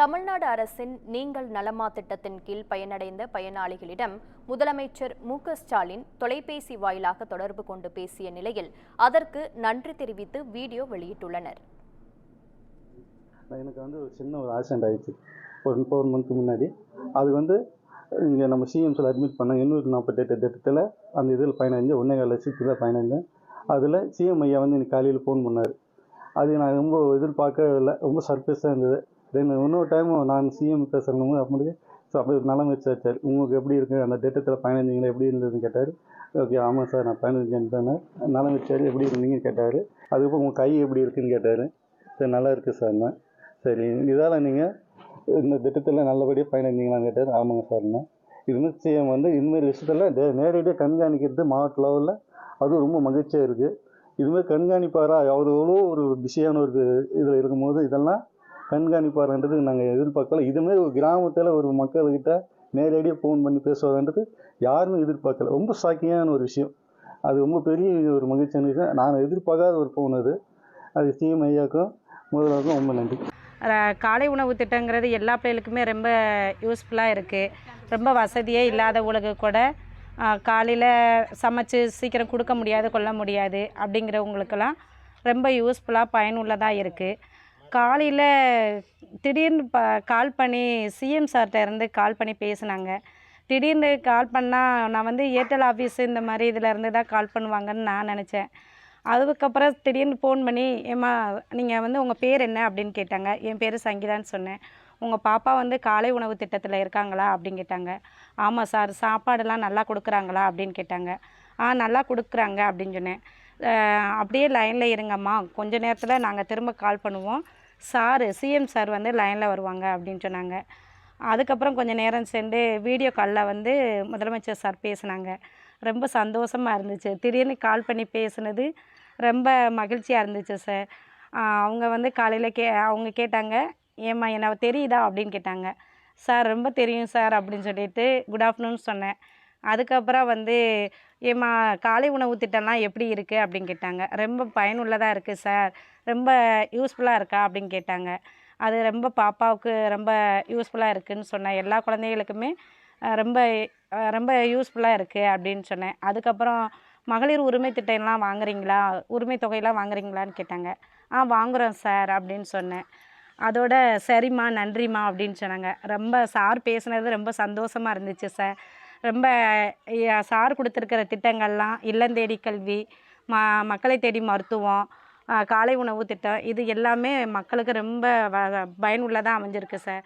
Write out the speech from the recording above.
தமிழ்நாடு அரசின் நீங்கள் நலமா திட்டத்தின் கீழ் பயனடைந்த பயனாளிகளிடம் முதலமைச்சர் மு ஸ்டாலின் தொலைபேசி வாயிலாக தொடர்பு கொண்டு பேசிய நிலையில் அதற்கு நன்றி தெரிவித்து வீடியோ வெளியிட்டுள்ளனர். எனக்கு வந்து ஒரு சின்ன ஒரு ஆக்சிடென்ட் ஆயிடுச்சு. ஒரு ஃபோர் மந்த் முன்னாடி. அது வந்து இங்கே நம்ம சிஎம்ஸில் அட்மிட் பண்ண எண்ணூற்றி நாற்பத்தெட்டு திட்டத்தில் அந்த இதில் பயனடைஞ்சு ஒன்றே கால லட்சத்தில் பயனடைஞ்சேன் அதில் சிஎம் ஐயா வந்து எனக்கு காலையில் ஃபோன் பண்ணார். அது நான் ரொம்ப எதிர்பார்க்கவே இல்லை. ரொம்ப சர்ப்ரைஸாக இருந்தது. தென் இன்னொரு டைம் நான் சிஎம் பேசுகிறேன் அப்படி ஸோ அப்போ நலம் வச்சாச்சார் உங்களுக்கு எப்படி இருக்குது அந்த திட்டத்தில் பயனடைஞ்சிங்களா? எப்படி இருந்ததுன்னு கேட்டார். ஓகே ஆமாம் சார் நான் பயனடைஞ்சேன்னு தானே நலம் வச்சார் எப்படி இருந்தீங்கன்னு கேட்டார். அதுக்கப்புறம் உங்கள் கை எப்படி இருக்குதுன்னு கேட்டார். சரி நல்லா இருக்குது சார்ண்ணா சரி இதால் நீங்கள் இந்த திட்டத்தில் நல்லபடியாக பயனடைந்தீங்களான்னு கேட்டார். ஆமாங்க சார்ண்ணா இதுமாதிரி சிஎம் வந்து இதுமாரி விஷயத்தில் டே- நேரடியாக கண்காணிக்கிறது மாவட்ட லெவலில் அதுவும் ரொம்ப மகிழ்ச்சியாக இருக்குது இதுமாதிரி கண்காணிப்பாரா? அவர் எவ்வளோ ஒரு பிஸியான ஒரு இதில் இருக்கும்போது இதெல்லாம் கண்காணிப்பார்ன்றது நாங்கள் எதிர்பார்க்கல. இதுமாரி ஒரு கிராமத்தில் ஒரு மக்கள்கிட்ட நேரடியாக ஃபோன் பண்ணி பேசுவதுன்றது யாருமே எதிர்பார்க்கல. ரொம்ப ஷாக்கிங்கான ஒரு விஷயம். அது ரொம்ப பெரிய ஒரு மகிழ்ச்சியான விஷயம். நான் எதிர்பார்க்காத ஒரு ஃபோன் அது. அது சிஎம் ஐயாக்கும் முதல்வருக்கும் ரொம்ப நன்றி. காலை உணவு திட்டங்கிறது எல்லா பிள்ளைகளுக்குமே ரொம்ப யூஸ்ஃபுல்லாக இருக்குது ரொம்ப வசதியே இல்லாதவங்களுக்கு கூட காலையில் சமைச்சு சீக்கிரம் கொடுக்க முடியாது கொள்ள முடியாது அப்படிங்கிறவங்களுக்கெல்லாம் ரொம்ப யூஸ்ஃபுல்லாக பயனுள்ளதாக இருக்குது காலையில் திடீர்னு ப கால் பண்ணி சிஎம் சார்கிட்ட இருந்து கால் பண்ணி பேசினாங்க. திடீர்னு கால் பண்ணால் நான் வந்து ஏர்டெல் ஆஃபீஸ் இந்த மாதிரி இதில் இருந்து தான் கால் பண்ணுவாங்கன்னு நான் நினச்சேன். அதுக்கப்புறம் திடீர்னு ஃபோன் பண்ணி ஏம்மா நீங்கள் வந்து உங்கள் பேர் என்ன? அப்படின்னு கேட்டாங்க. என் பேர் சங்கீதான்னு சொன்னேன். உங்கள் பாப்பா வந்து காலை உணவு திட்டத்தில் இருக்காங்களா? அப்படின்னு கேட்டாங்க. ஆமாம் சார் சாப்பாடெல்லாம் நல்லா கொடுக்குறாங்களா? அப்படின்னு கேட்டாங்க. ஆ நல்லா கொடுக்குறாங்க அப்படின்னு சொன்னேன். அப்படியே லைனில் இருங்கம்மா. கொஞ்ச நேரத்தில் நாங்கள் திரும்ப கால் பண்ணுவோம். சார் சிஎம் சார் வந்து லைனில் வருவாங்க அப்படின்னு சொன்னாங்க. அதுக்கப்புறம் கொஞ்சம் நேரம் சென்று வீடியோ காலில் வந்து முதலமைச்சர் சார் பேசினாங்க. ரொம்ப சந்தோஷமாக இருந்துச்சு. திடீர்னு கால் பண்ணி பேசுனது ரொம்ப மகிழ்ச்சியாக இருந்துச்சு சார். அவங்க வந்து காலையில் கே அவங்க கேட்டாங்க ஏம்மா என்ன தெரியுதா? அப்படின்னு கேட்டாங்க. சார் ரொம்ப தெரியும் சார் அப்படின்னு சொல்லிட்டு குட் ஆஃப்டர்நூன் சொன்னேன். அதுக்கப்புறம் வந்து ஏம்மா காலை உணவு திட்டம்லாம் எப்படி இருக்குது அப்படின்னு கேட்டாங்க. ரொம்ப பயனுள்ளதாக இருக்குது சார். ரொம்ப யூஸ்ஃபுல்லாக இருக்கா? அப்படின்னு கேட்டாங்க. அது ரொம்ப பாப்பாவுக்கு ரொம்ப யூஸ்ஃபுல்லாக இருக்குதுன்னு சொன்னேன். எல்லா குழந்தைகளுக்குமே ரொம்ப ரொம்ப யூஸ்ஃபுல்லாக இருக்குது அப்படின்னு சொன்னேன். அதுக்கப்புறம் மகளிர் உரிமை திட்டம்லாம் வாங்குறீங்களா? உரிமை தொகையெல்லாம் வாங்குறீங்களான்னு கேட்டாங்க. ஆ வாங்குகிறோம் சார் அப்படின்னு சொன்னேன். அதோட சரிம்மா நன்றிம்மா அப்படின்னு சொன்னாங்க. ரொம்ப சார் பேசுனது ரொம்ப சந்தோஷமாக இருந்துச்சு சார். ரொம்ப சார் கொடுத்துருக்கிற திட்டங்கள்லாம் இல்லம் தேடி கல்வி ம மக்களை தேடி மருத்துவம் காலை உணவு திட்டம் இது எல்லாமே மக்களுக்கு ரொம்ப வ பயனுள்ளதாக அமைஞ்சிருக்கு சார்.